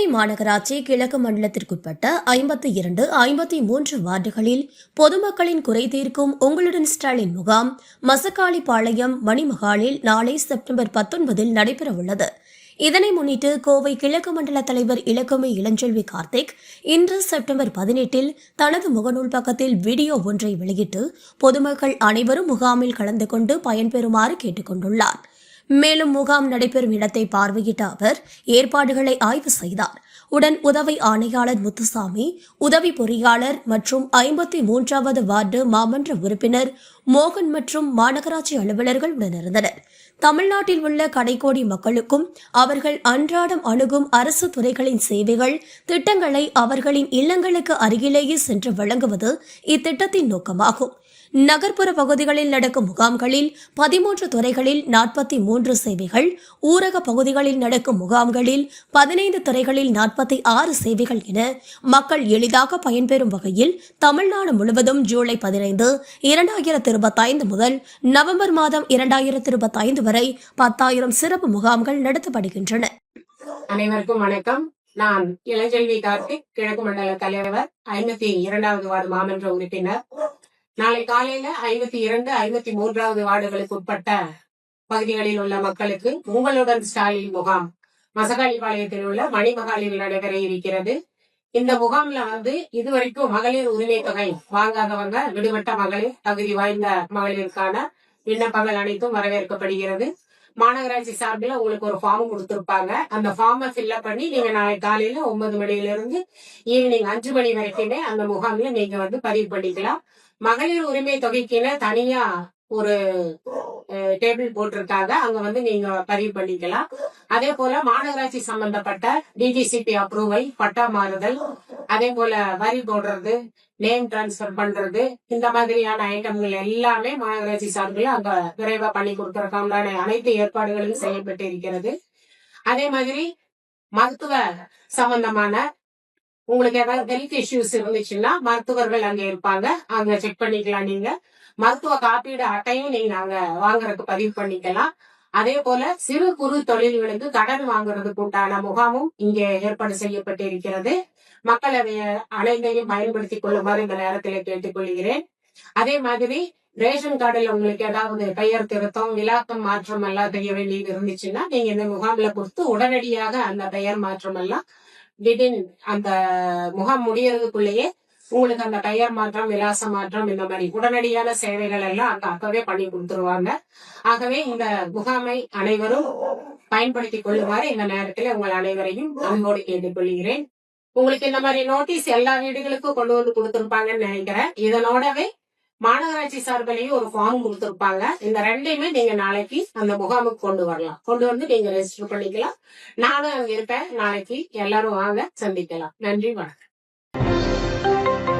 கோவை மாநகராட்சி கிழக்கு மண்டலத்திற்குட்பட்ட ஐம்பத்தி இரண்டு ஐம்பத்தி மூன்று வார்டுகளில் பொதுமக்களின் குறை தீர்க்கும் உங்களுடன் ஸ்டாலின் முகாம் மசக்காளிப்பாளையம் மணிமகாலில் நாளை செப்டம்பர் பத்தொன்பதில் நடைபெறவுள்ளது. இதனை முன்னிட்டு கோவை கிழக்கு மண்டல தலைவர் இலக்குமி இளஞ்செல்வி கார்த்திக் இன்று செப்டம்பர் பதினெட்டில் தனது முகநூல் பக்கத்தில் வீடியோ ஒன்றை வெளியிட்டு பொதுமக்கள் அனைவரும் முகாமில் கலந்து கொண்டு பயன்பெறுமாறு கேட்டுக் கொண்டுள்ளார் மேலும் முகாம் நடைபெறும் இடத்தை பார்வையிட்ட அவர் ஏற்பாடுகளை ஆய்வு செய்தார். உடன் உதவி ஆணையாளர் முத்துசாமி உதவி பொறியாளர் மற்றும் ஐம்பத்தி மூன்றாவது வார்டு மாமன்ற உறுப்பினர் மோகன் மற்றும் மாநகராட்சி அலுவலர்கள் உடனிருந்தனர். தமிழ்நாட்டில் உள்ள கடைக்கோடி மக்களுக்கும் அவர்கள் அன்றாடம் அணுகும் அரசு துறைகளின் சேவைகள் திட்டங்களை அவர்களின் இல்லங்களுக்கு அருகிலேயே சென்று வழங்குவது இத்திட்டத்தின் நோக்கமாகும். நகர்ப்புற பகுதிகளில் நடக்கும் முகாம்களில் பதிமூன்று துறைகளில் நாற்பத்தி மூன்று சேவைகள் ஊரக பகுதிகளில் நடக்கும் முகாம்களில் பதினைந்து துறைகளில் நாற்பத்தி ஆறு சேவைகள் என மக்கள் எளிதாக பயன்பெறும் வகையில் தமிழ்நாடு முழுவதும் ஜூலை பதினைந்து இரண்டாயிரத்து இருபத்தைந்து முதல் நவம்பர் மாதம் இரண்டாயிரத்து இருபத்தைந்து வரை பத்தாயிரம் சிறப்பு முகாம்கள் நடத்தப்படுகின்றன. அனைவருக்கும் வணக்கம். நான் இளஞ்செல்வி கார்த்திக் கிழக்கு மண்டல தலைவர் ஐம்பத்தி இரண்டாவது வார்டு மாமன்ற உறுப்பினர். நாளை காலையில ஐம்பத்தி இரண்டு ஐம்பத்தி மூன்றாவது வார்டுகளுக்கு உட்பட்ட பகுதிகளில் உள்ள மக்களுக்கு உங்களுடன் ஸ்டாலின் முகாம் மசகாளிபாளையத்தில் உள்ள மணிமகாலில் நடைபெற இருக்கிறது. இந்த முகாம்ல வந்து இதுவரைக்கும் மகளிர் உரிமை தொகை வாங்காதவங்க விடுபட்ட மகளிர் தகுதி வாய்ந்த மகளிருக்கான விண்ணப்பங்கள் அனைத்தும் வரவேற்கப்படுகிறது. மாநகராட்சி சார்பில் உங்களுக்கு ஒரு ஃபார்ம் கொடுத்துருப்பாங்க. அந்த ஃபார்மை ஃபில்அப் பண்ணி நீங்க நாளை காலையில ஒன்பது மணில இருந்து ஈவினிங் அஞ்சு மணி வரைக்குமே அந்த முகாம்ல நீங்க வந்து பதிவு பண்ணிக்கலாம். மகளிர் உரிமை தொகைக்குன்னு தனியா ஒரு டேபிள் போட்டிருக்காங்க. அங்க வந்து நீங்க பதிவு பண்ணிக்கலாம். அதே போல மாநகராட்சி சம்பந்தப்பட்ட டிஜிசிபி அப்ரூவல் பட்டா மாறுதல் அதே போல வரி போடுறது நேம் டிரான்ஸ்பர் பண்றது இந்த மாதிரியான ஐட்டம்கள் எல்லாமே மாநகராட்சி சார்பில் அங்க விரைவா பண்ணி கொடுக்கறதுக்கான அனைத்து ஏற்பாடுகளும் செய்யப்பட்டு இருக்கிறது. அதே மாதிரி மருத்துவ சம்பந்தமான உங்களுக்கு ஏதாவது ஹெல்த் இஷ்யூஸ் இருந்துச்சுன்னா மருத்துவர்கள் அங்க இருப்பாங்க. அங்க செக் பண்ணிக்கலாம் நீங்க. மருத்துவ காப்பீடு அட்டையும் நீங்க அங்க வாங்குறதுக்கு பதிவு பண்ணிக்கலாம். அதே போல சிறு குறு தொழில்களுக்கு கடன் வாங்குறதுக்கு உண்டான முகாமும் இங்கே ஏற்பாடு செய்யப்பட்டு இருக்கிறது அனைத்தையும் பயன்படுத்திக் கொள்ளுமாறு இந்த நேரத்தில் கேட்டுக்கொள்கிறேன். அதே மாதிரி ரேஷன் கார்டில் உங்களுக்கு ஏதாவது பெயர் திருத்தம் விலாக்கம் மாற்றம் எல்லாம் செய்ய வேண்டியது இருந்துச்சுன்னா நீங்க இந்த முகாம்ல கொடுத்து உடனடியாக அந்த பெயர் மாற்றம் எல்லாம் விதின் அந்த முகாம் முடியறதுக்குள்ளேயே உங்களுக்கு அந்த டயர் மாற்றம் விலாச மாற்றம் இந்த மாதிரி உடனடியான சேவைகள் எல்லாம் அந்த அக்காவே பண்ணி கொடுத்துருவாங்க. ஆகவே இந்த முகாமை அனைவரும் பயன்படுத்திக் கொள்ளுமாறு இந்த நேரத்தில் உங்கள் அனைவரையும் அன்போடு கேட்டுக்கொள்கிறேன். உங்களுக்கு இந்த மாதிரி நோட்டீஸ் எல்லா வீடுகளுக்கும் கொண்டு வந்து கொடுத்துருப்பாங்கன்னு நினைக்கிறேன். இதனோடவே மாநகராட்சி சார்பிலையும் ஒரு ஃபார்ம் கொடுத்துருப்பாங்க. இந்த ரெண்டையுமே நீங்க நாளைக்கு அந்த முகாமுக்கு கொண்டு வரலாம். கொண்டு வந்து நீங்க ரெஜிஸ்டர் பண்ணிக்கலாம். நானும் அங்க இருப்பேன். நாளைக்கு எல்லாரும் வாங்க சந்திக்கலாம். நன்றி வணக்கம். Thank you.